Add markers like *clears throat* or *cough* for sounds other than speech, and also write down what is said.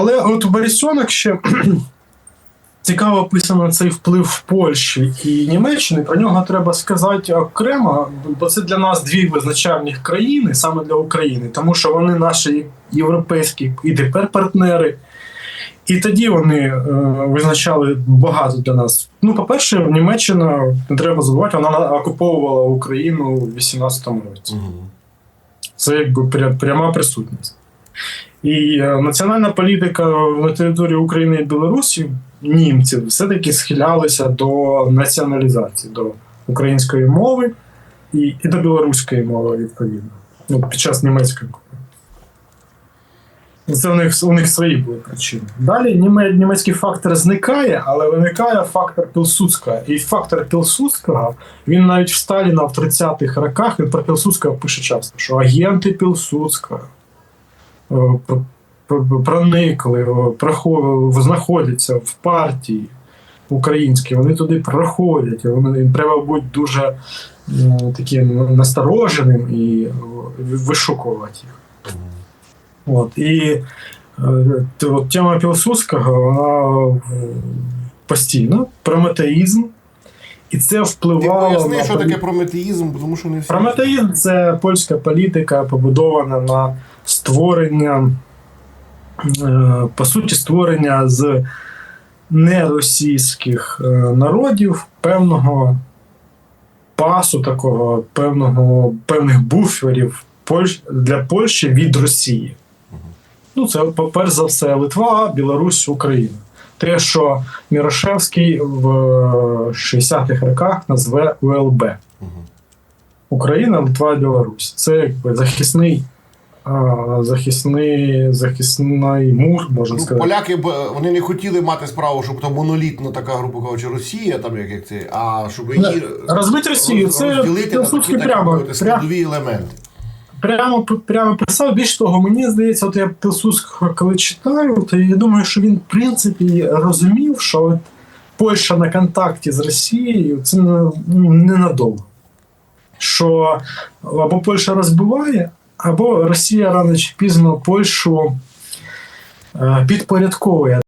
Але от Борисьонок ще *clears throat* цікаво описано цей вплив в Польщі і Німеччини. Про нього треба сказати окремо, бо це для нас дві визначальні країни, саме для України, тому що вони наші європейські і тепер партнери. І тоді вони е, визначали багато для нас. Ну, по-перше, Німеччина не треба забувати, вона окуповувала Україну у 18-му році. Це якби пря- пряма присутність. І е, національна політика на території України і Білорусі німці все-таки схилялися до націоналізації, до української мови і, і до білоруської мови, відповідно. Ну, під час німецької. Це у них, у них свої були причини. Далі німе- німецький фактор зникає, але виникає фактор Пілсудського. І фактор Пілсудського, він навіть в Сталіна в 30-х роках він про Пілсудського пише часто, що агенти Пілсудського проникли, е, знаходяться в партії українській, вони туди проходять, вони треба бути дуже таким настороженим і вишукувати їх. От, і е, от тема Пілсудського, вона е, постійно, прометеїзм, і це впливало. Ти поясни, на що полі- таке прометеїзм, тому що не всі. Прометеїзм це польська політика, побудована на створення, е, по суті, створення з неросійських е, народів певного пасу, такого певного, певних буферів для Польщі від Росії. Ну, це, перш за все, Литва, Білорусь, Україна. Те, що Мірошевський в 60-х роках назве УЛБ. Україна, Литва, Білорусь. Це якби захисний, захисний, захисний мур, можна Ну, сказати. поляки б вони не хотіли мати справу, щоб то монолітна така, грубо кажучи, Росія, там як, як це, а щоб її Розбити Росію, це розділити на такі, прямо, мовити, прямо, складові елементи. Прямо, прямо писав. Більш того, мені здається, от я Пілсудського коли читаю, то я думаю, що він, в принципі, розумів, що от Польща на контакті з Росією це ну, ненадовго. Що або Польща розбиває, або Росія рано чи пізно Польщу е, підпорядковує